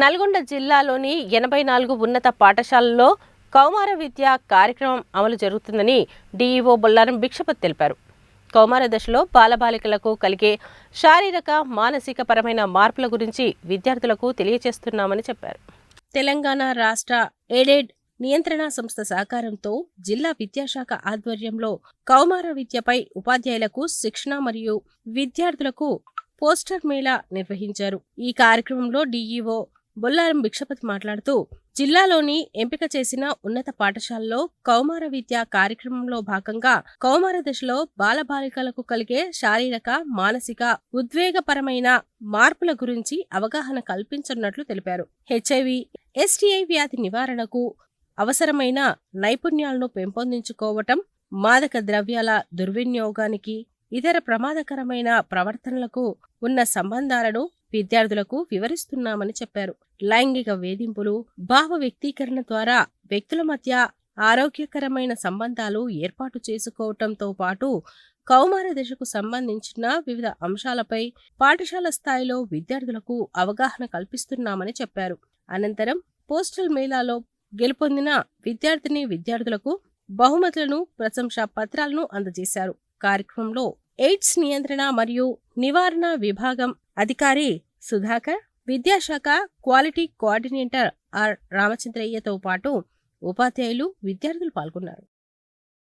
నల్గొండ జిల్లాలోని ఎనభై నాలుగు ఉన్నత పాఠశాలల్లో కౌమార విద్య కార్యక్రమం అమలు జరుగుతుందని డీఈఓ బొల్లారం భిక్షపతి తెలిపారు. కౌమార దశలో బాలబాలికలకు కలిగే శారీరక మానసిక పరమైన మార్పుల గురించి విద్యార్థులకు తెలియజేస్తున్నామని చెప్పారు. తెలంగాణ రాష్ట్ర ఎయిడెడ్ నియంత్రణ సంస్థ సహకారంతో జిల్లా విద్యాశాఖ ఆధ్వర్యంలో కౌమార విద్యపై ఉపాధ్యాయులకు శిక్షణ మరియు విద్యార్థులకు పోస్టర్ మేళా నిర్వహించారు. ఈ కార్యక్రమంలో డీఈఓ బొల్లారం భిక్షపతి మాట్లాడుతూ జిల్లాలోని ఎంపిక చేసిన ఉన్నత పాఠశాలలో కౌమార విద్య కార్యక్రమంలో భాగంగా కౌమార దశలో బాలబాలికలకు కలిగే శారీరక మానసిక ఉద్వేగపరమైన మార్పుల గురించి అవగాహన కల్పించనున్నట్లు తెలిపారు. హెచ్ఐవి ఎస్టీఐ వ్యాధి నివారణకు అవసరమైన నైపుణ్యాలను పెంపొందించుకోవటం మాదక ద్రవ్యాల దుర్వినియోగానికి ఇతర ప్రమాదకరమైన ప్రవర్తనలకు ఉన్న సంబంధాలను విద్యార్థులకు వివరిస్తున్నామని చెప్పారు. లైంగిక వేధింపులు భావ వ్యక్తీకరణ ద్వారా వ్యక్తుల మధ్య ఆరోగ్యకరమైన సంబంధాలు ఏర్పాటు చేసుకోవటంతో పాటు కౌమార దశకు సంబంధించిన వివిధ అంశాలపై పాఠశాల స్థాయిలో విద్యార్థులకు అవగాహన కల్పిస్తున్నామని చెప్పారు. అనంతరం పోస్టల్ మేళాలో గెలుపొందిన విద్యార్థిని విద్యార్థులకు బహుమతులను ప్రశంసా పత్రాలను అందజేశారు. కార్యక్రమంలో ఎయిడ్స్ నియంత్రణ మరియు నివారణ విభాగం అధికారి సుధాకర్ విద్యాశాఖ క్వాలిటీ కోఆర్డినేటర్ ఆర్ రామచంద్రయ్యతో పాటు ఉపాధ్యాయులు విద్యార్థులు పాల్గొన్నారు.